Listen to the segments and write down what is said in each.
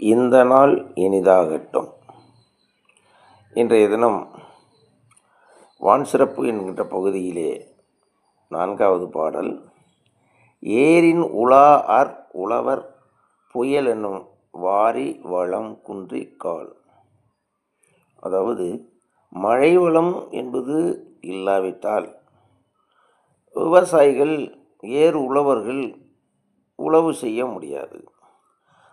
இந்த நாள் இனிதாகட்டும். இன்றைய தினம் வான் சிறப்பு என்கின்ற பகுதியிலே நான்காவது பாடல் ஏரின் உலா அர் உழவர் புயல் என்னும் வாரி வளம் குன்றி கால். அதாவது மழை வளம் என்பது இல்லாவிட்டால் விவசாயிகள் ஏர் உழவர்கள் உழவு செய்ய முடியாது.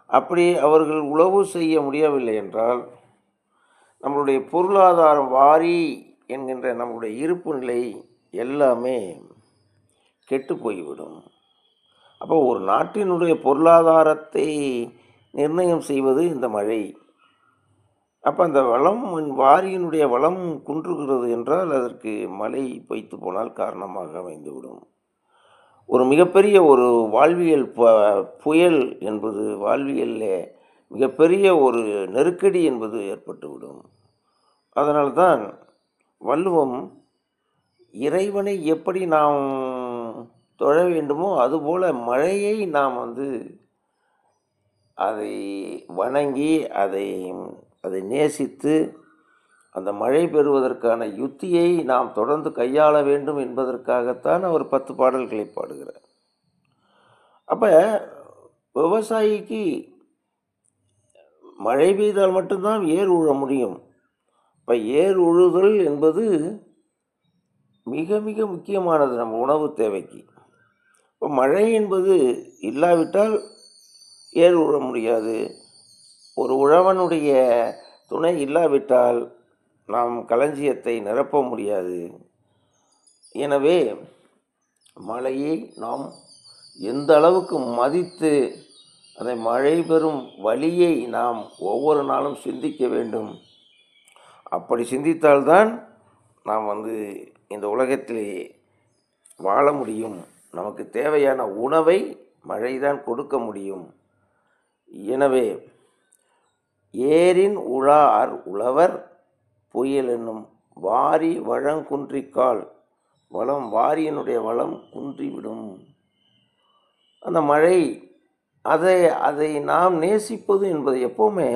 அப்படி அவர்கள் உழவு செய்ய முடியவில்லை என்றால் நம்மளுடைய பொருளாதாரம் வாரி என்கின்ற நம்முடைய இருப்பு நிலை எல்லாமே கெட்டு போய்விடும். அப்போ ஒரு நாட்டினுடைய பொருளாதாரத்தை நிர்ணயம் செய்வது இந்த மழை. அப்போ அந்த வளம் வாரியினுடைய வளம் குன்றுகிறது என்றால் அதற்கு மழை பொய்த்து போனால் காரணமாக அமைந்துவிடும். ஒரு மிகப்பெரிய ஒரு வாழ்வியல் ப புயல் என்பது வாழ்வியலில் மிகப்பெரிய ஒரு நெருக்கடி என்பது ஏற்பட்டுவிடும். அதனால்தான் வள்ளுவம் இறைவனை எப்படி நாம் தொழ வேண்டுமோ அதுபோல் மழையை நாம் வந்து அதை வணங்கி அதை அதை நேசித்து அந்த மழை பெறுவதற்கான யுத்தியை நாம் தொடர்ந்து கையாள வேண்டும் என்பதற்காகத்தான் அவர் பத்து பாடல்களை பாடுகிறார். அப்போ விவசாயிக்கு மழை பெய்தால் மட்டும்தான் ஏர் உழ முடியும். இப்போ ஏர் உழுதல் என்பது மிக மிக முக்கியமானது நம்ம உணவு தேவைக்கு. இப்போ மழை என்பது இல்லாவிட்டால் ஏர் உழ முடியாது. ஒரு உழவனுடைய துணை இல்லாவிட்டால் நாம் களஞ்சியத்தை நிரப்ப முடியாது. எனவே மழையை நாம் எந்த அளவுக்கு மதித்து அதை மழை பெறும் வழியை நாம் ஒவ்வொரு நாளும் சிந்திக்க வேண்டும். அப்படி சிந்தித்தால்தான் நாம் வந்து இந்த உலகத்திலே வாழ முடியும். நமக்கு தேவையான உணவை மழைதான் கொடுக்க முடியும். எனவே ஏரின் உழார் உழவர் புயல் என்னும் வாரி வழங்குன்றிக்கால் வளம் வாரியனுடைய வளம் குன்றிவிடும். அந்த மழை அதை அதை நாம் நேசிப்பது என்பது எப்போவுமே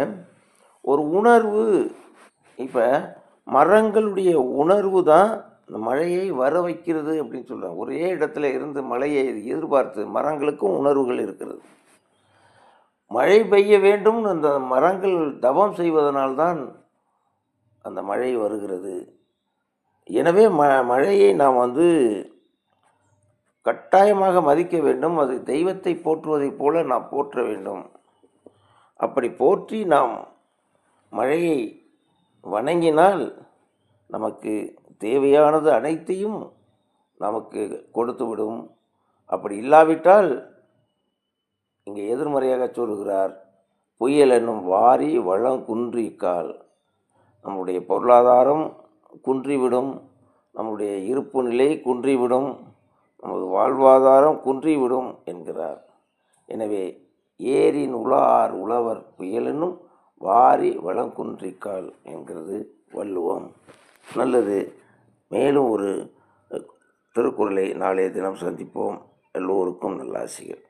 ஒரு உணர்வு. இப்போ மரங்களுடைய உணர்வு தான் இந்த மழையை வர வைக்கிறது அப்படின்னு சொல்கிறாங்க ஒரே இடத்துல இருந்து மழையை எதிர்பார்த்து மரங்களுக்கும் உணர்வுகள் இருக்கிறது. மழை பெய்ய வேண்டும் அந்த மரங்கள் தவம் செய்வதனால்தான் அந்த மழை வருகிறது. எனவே ம மழையை நாம் வந்து கட்டாயமாக மதிக்க வேண்டும். அது தெய்வத்தை போற்றுவதைப் போல நாம் போற்ற வேண்டும். அப்படி போற்றி நாம் மழையை வணங்கினால் நமக்கு தேவையானது அனைத்தையும் நமக்கு கொடுத்துவிடும் அப்படி இல்லாவிட்டால் இங்கே எதிர்மறையாக சொல்கிறார் புயல் என்னும் வாரி வளம் குன்றிக்கால் நம்முடைய பொருளாதாரம் குன்றிவிடும் நம்முடைய இருப்பு நிலை குன்றிவிடும் நமது வாழ்வாதாரம் குன்றிவிடும் என்கிறார். எனவே ஏரின் உலார் உழவர் புயலெனும் வாரி வளம் குன்றிக்கால் என்கிறது வள்ளுவம். நல்லது. மேலும் ஒரு திருக்குறளை நாளைய தினம் சந்திப்போம். எல்லோருக்கும் நல்லாசிகள்.